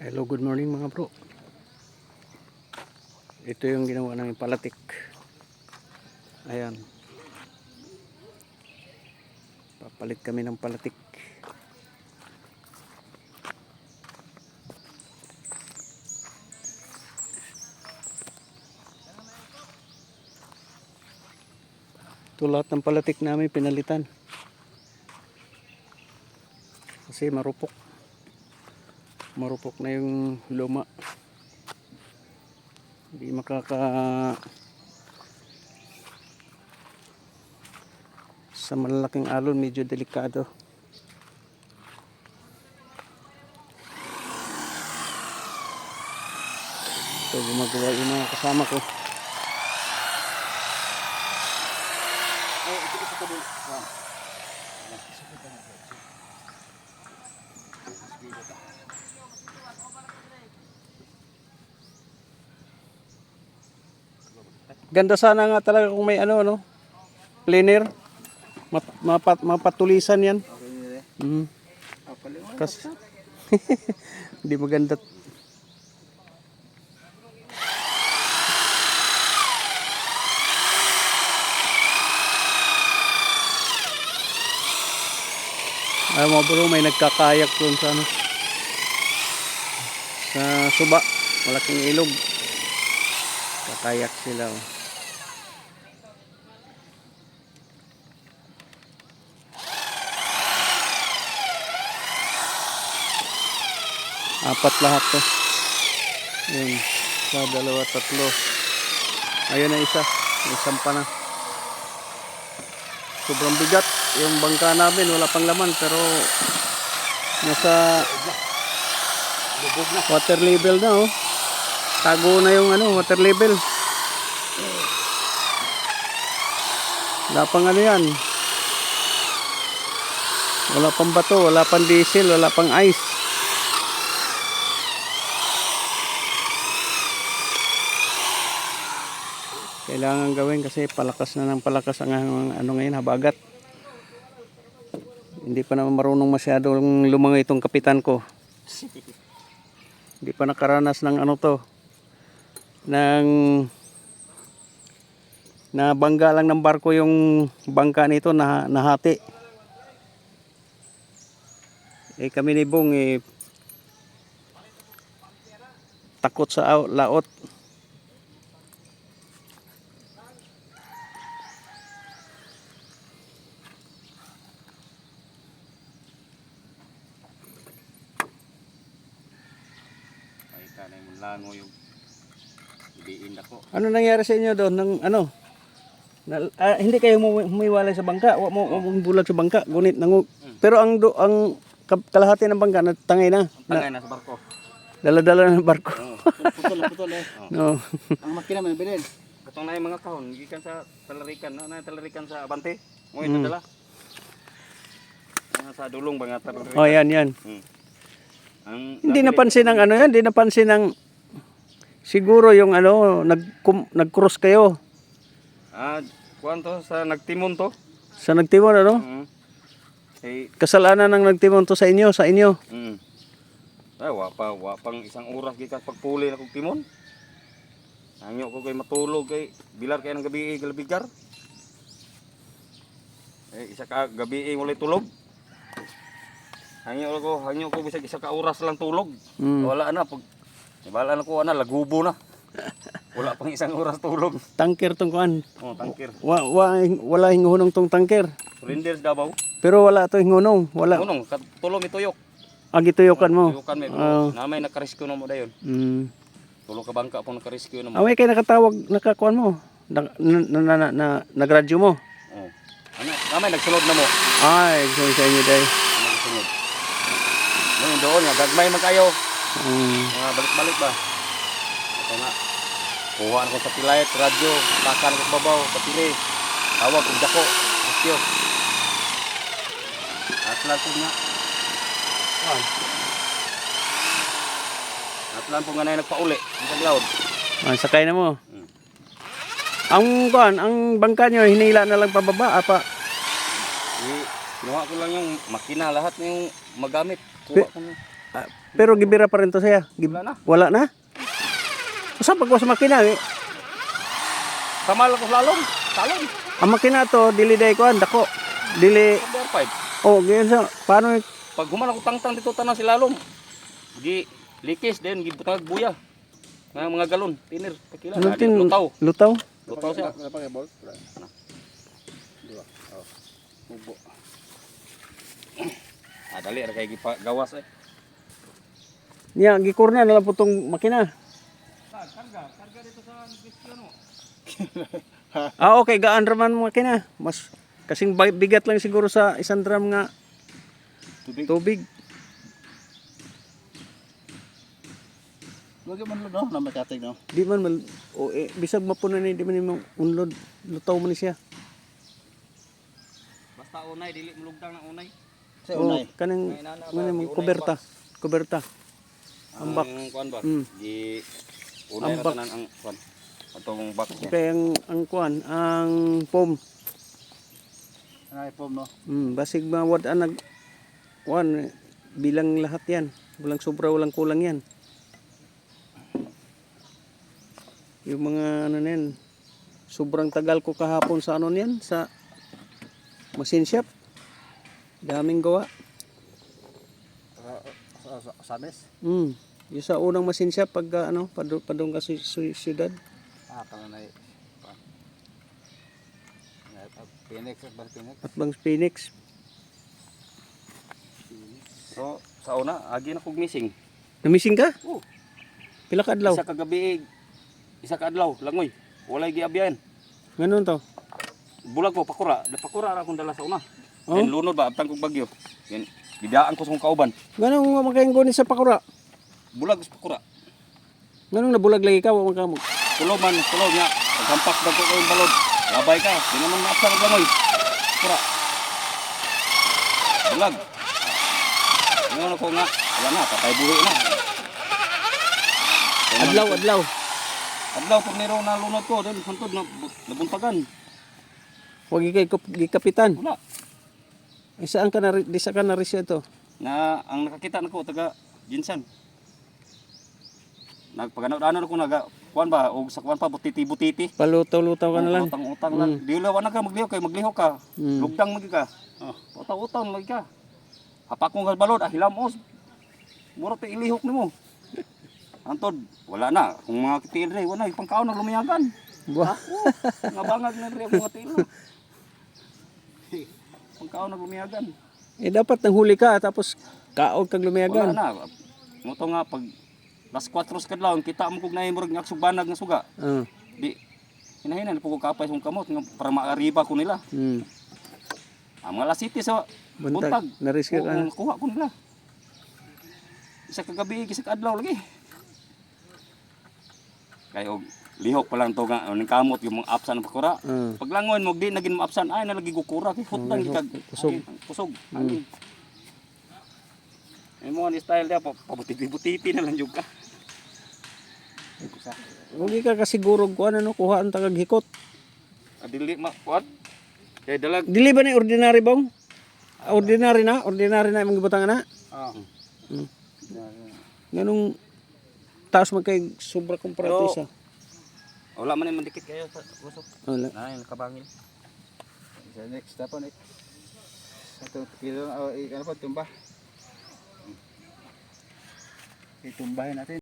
Hello, good morning mga bro. Ito yung ginawa namin palatik. Ayan. Papalit kami ng palatik. Ito lahat ng palatik namin pinalitan. Kasi marupok marupok na yung luma. Hindi makaka sa malalaking alon medyo delikado. Ito gumagawa yung mga kasama ko Ganda sana nga talaga kung may ano, no? Cleaner. Mat, mapat, mapatulisan yan. Mm. Kas, hindi maganda. Ay mo bro, may nagkakayak doon sa ano. Sa suba, malaking ilog. Kakayak sila. Oh. Apat lahat to. Yun. Sa dalawa, tatlo. Ayun na isa. Isang pa na. Sobrang bigat. Yung bangka namin, wala pang laman. Pero nasa water level na oh. Tago na yung ano, water level. Wala pang ano yan. Wala pang bato, wala pang diesel, wala pang ice. Kailangan gawin kasi palakas na ng palakas ang ano ngayon, habagat. Hindi pa naman marunong masyadong lumangoy itong kapitan ko. Hindi pa nakaranas ng ano to, ng na bangga lang ng barko yung bangka nito na nahati. Eh kami ni Bong eh takot sa laot. Ay, kanay mo lango yung ibiin ako. Ano nangyari sa inyo doon ng ano? Na, ah, hindi kayo humi- humiwalay sa bangka, wa mo mo bulag sa bangka, gunit nangu. Pero ang do, ang kalahati ng bangka natangay na. na Tangay na sa barko. dala-dala ng barko. Oo. Putol, putol eh. No. Ang makina may bilin. Katong na yung mga kahon, gikan sa talarikan, no? na talarikan sa abante. Mo Mm. ito dala. Mga sa dulong mga talarikan. Oh, yan, yan. Hmm. Ang Hindi napansin ng ano yan, hindi napansin ng siguro yung ano, nag nag-cross kayo Ah, kuan to sa nagtimon to. sa nagtimon ano? Mm. Eh, Kasalanan ng nagtimon to sa inyo, sa inyo. mm. Ay, wa pa, wa pang isang oras gikas pagpuli na kong timon. Hangyo ko kay matulog kay bilar kay ng gabi eh, galabigar. Eh, isa ka gabi eh, tulog. Hangyo ko, hangyo ko bisag isa ka oras lang tulog. Mm. Wala na pag Ibala na ko ana lagubo na. Wala pang isang oras tulog. Tangker tong kuan. Oh, tangkir. Wa, wa, wala hingunong tong tangker. Surrenders Davao. Pero wala to hingunong, wala. Unong tulong ituyok. Agi tuyukan mo. Tuyukan may Oo. na may nakarescue na mo dayon. Mm. Tulong ka bangka po nakarescue na mo. Away kay nakatawag, nakakuan mo. Na, na, na, na, na, nagradyo mo. Oh. Ano, na may nagsunod na mo. Ay, sorry sa inyo day. Doon nga gagmay man kayo. Mm. Mga balik-balik ba? Ito nga. Kuha na ko sa pilayet, radyo, takan ko babaw, kapili. Tawag kong dako. Rescue. At lang po nga. Ah. At lang po nga na yung nagpauli. Sa cloud. Ah, sakay na mo. Mm. Ang kuan, ang bangka nyo, hinila na lang pababa, apa? Eh, kinuha ko lang yung makina, lahat na yung magamit. Na. Ah, pero gibira pa rin to siya. Gib- Wala na. Wala na? Sa makina eh. Kamal ko slalom. Salom. Ang makina to dili day ko dako. Dili Number 5. oh ganyan sa paano eh? Pag human ako tangtang dito tanan si lalom. Di likis din gibutag buya. Nga mga galon, tinir, pakila. ano Ano tin lutaw. lutaw? Lutaw siya. Ah, dali ra kay gawas eh. Niya gikurna na lang po tong makina. Karga, karga dito sa Cristiano. Ah okay gaan raman makina. Mas kasing bigat lang siguro sa isang drum nga Tubig. tubig. Wag man lo no, na makatig no. Di man mal o eh, bisag mapunan ni di man mo unlod lutaw man siya. Basta unay dili mulugdang na unay. Sa Oh, unay. kanang ano mo Unay kuberta. Kuberta. Ambak. Ang kuan ba? Mm. Di unay na Ambak. tanan ang kuan. Atong niya. Kaya ang ang kuan, ang pom. Anay pom no. Mm, basig mawad ang nag kuan bilang lahat 'yan. Walang sobra, walang kulang 'yan. Yung mga ano na yan, sobrang tagal ko kahapon sa ano niyan, sa machine shop. Daming gawa. Sa sa, sa Sabes. Mm. Yung sa unang machine shop pag ah, ano, padung, padung ka sa sy- syudad. Ah, kana nay. Phoenix ba Phoenix? At bang Phoenix. So, sa una, agi na kog missing. Namising ka? Oh. Pila ka adlaw? Isa ka gabi, isa ka adlaw, langoy. Walay giabyan. Ganun to. Bulag ko pakura, da pakura ra akong dala sa una. Oh? Then lunod ba abtang kog bagyo. Then bidaan ko sa akong kauban. Ganun nga makaingon sa pakura. Bulag sa pakura. Ganun nabulag lagi ka, wa man ka mo. Tulo man, tulo nya. Pagkampak ba ko yung balod. Labay ka, di naman maapsan og langoy. Pakura. Bulag. Ngayon ako nga, wala na, patay buhi na. Then, Adlaw, adlaw. Adlaw pag niro na lunod ko, then hantod na nabuntagan. Huwag ikay gikapitan. Wala. Isaan ka na, ri- di sa ka na risyo to. na ang nakakita nako taga Jinsan. Nagpagano-ano ko naga kuan ba og sa kuan pa butiti-butiti. Palutaw-lutaw ka na lang. Utang-utang lang. Di lawan na ka magliho kay magliho ka. Mm. Lugdang magi ka. Oh, utang-utang lagi ka. Hapak mo nga balod ah hilamos. Mura ta ilihok nimo. Antod, wala na. Kung mga kitil re, wala yung pangkaon na lumiyagan. Buah. Nga bangag na re mga. Pangkaon na lumiyagan. Eh dapat nang huli ka tapos kaog kag Wala lumiyagan. na. Moto nga pag las 4 sa kadlaw kita mo kog nahimurag nga subanag nga suga. Ah. Di hinahinan na ko kapay sa kamot nga para maariba ko nila. Hmm. Ang mga lasiti sa Buntag. Nariska ka. Oo, nakuha ko nila. Isa kagabi, isa kadlaw lagi. Kaya og lihok pa lang to nga ning kamot yung mga apsan ng pakura. Ah. Paglangon mo di naging maapsan ay nalagi gukura kay hutang lihok, gikag kusog. ay, kusog. Ani. Ay mo ni style dia pa pabuti-buti na lang jud ka. Huwag ka kasiguro ko ano kuha ang tagag hikot. Adili ma what? Kay dalag Dili ba ni ordinary bong? Ah, Ordinary na, ordinary na imong gibutang na. Ah. Hmm. Ganong taas man kay sobra Pero- isa. Wala man man dikit kayo sa usok. Wala. Nay nakabangil. Sa next tapo next. Ito kilo oh, i- ano pa tumba. Itumbahin natin.